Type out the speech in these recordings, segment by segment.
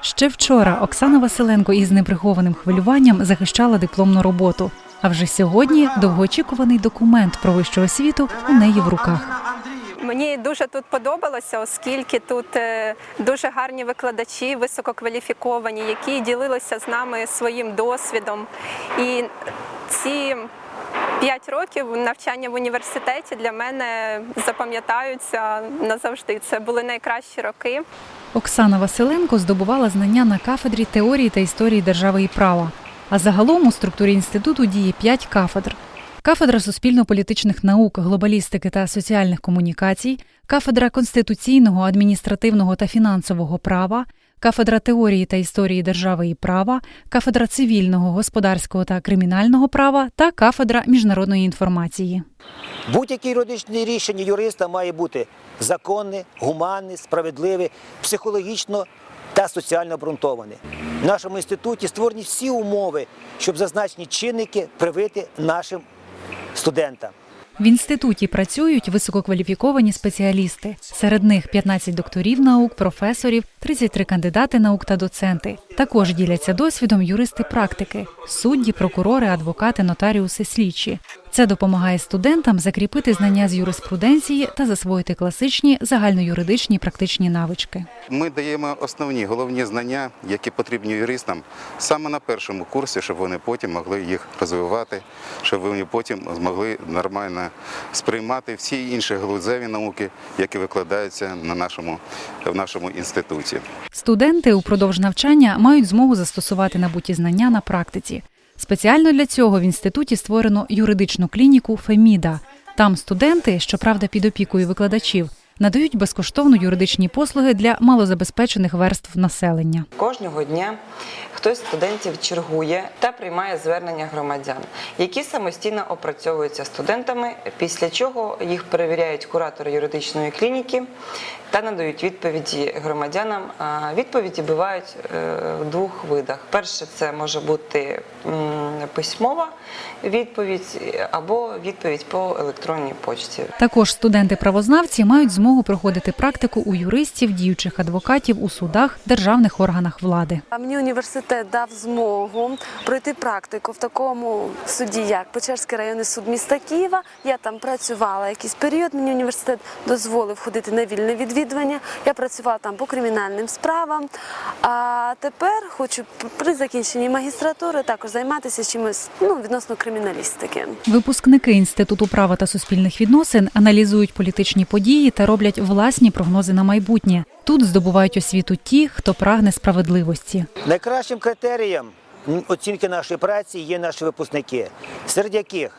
Ще вчора Оксана Василенко із неприхованим хвилюванням захищала дипломну роботу. А вже сьогодні довгоочікуваний документ про вищу освіту у неї в руках. Мені дуже тут подобалося, оскільки тут е, дуже гарні викладачі, висококваліфіковані, які ділилися з нами своїм досвідом. І ці п'ять років навчання в університеті для мене запам'ятаються назавжди. Це були найкращі роки. Оксана Василенко здобувала знання на кафедрі теорії та історії держави і права. А загалом у структурі інституту діє п'ять кафедр: кафедра суспільно-політичних наук, глобалістики та соціальних комунікацій, кафедра конституційного, адміністративного та фінансового права, кафедра теорії та історії держави і права, кафедра цивільного, господарського та кримінального права та кафедра міжнародної інформації. Будь-яке юридичне рішення юриста має бути законне, гуманне, справедливе, психологічно та соціально обґрунтоване. В нашому інституті створені всі умови, щоб зазначені чинники привити нашим студентам. В інституті працюють висококваліфіковані спеціалісти. Серед них 15 докторів наук, професорів, 33 кандидати наук та доценти. Також діляться досвідом юристи практики, судді, прокурори, адвокати, нотаріуси, слідчі. Це допомагає студентам закріпити знання з юриспруденції та засвоїти класичні загальноюридичні практичні навички. Ми даємо основні головні знання, які потрібні юристам саме на першому курсі, щоб вони потім могли їх розвивати, щоб вони потім змогли нормально сприймати всі інші галузеві науки, які викладаються на нашому, в нашому інституті. Студенти упродовж навчання мають змогу застосувати набуті знання на практиці. Спеціально для цього в інституті створено юридичну клініку Феміда. Там студенти, щоправда, під опікою викладачів, надають безкоштовно юридичні послуги для малозабезпечених верств населення. Кожного дня хтось з студентів чергує та приймає звернення громадян, які самостійно опрацьовуються студентами, після чого їх перевіряють куратори юридичної клініки та надають відповіді громадянам. Відповіді бувають е, в двох видах. Перше, це може бути письмова відповідь або відповідь по електронній почті. Також студенти-правознавці мають змогу проходити практику у юристів, діючих адвокатів у судах, державних органах влади. Мені університет дав змогу пройти практику в такому суді, як Печерський районний суд міста Києва. Я там працювала якийсь період. Мені університет дозволив ходити на вільне відвідування. Я працювала там по кримінальним справам. А тепер хочу при закінченні магістратури також займатися чимось ну, відносно криміналістики. Випускники інституту права та суспільних відносин аналізують політичні події та роблять власні прогнози на майбутнє. Тут здобувають освіту ті, хто прагне справедливості. Найкращим критерієм оцінки нашої праці є наші випускники, серед яких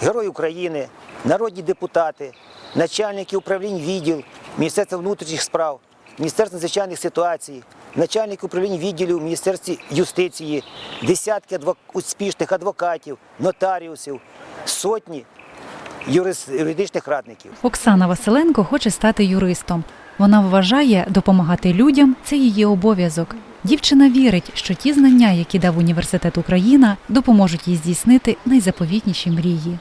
Герой України, народні депутати, начальники управлінь відділ, Міністерства внутрішніх справ, Міністерства надзвичайних ситуацій, начальник управлінь відділів Міністерстві юстиції, десятки адвок- успішних адвокатів, нотаріусів, сотні юридичних радників. Оксана Василенко хоче стати юристом. Вона вважає, допомагати людям це її обов'язок. Дівчина вірить, що ті знання, які дав університет Україна, допоможуть їй здійснити найзаповітніші мрії.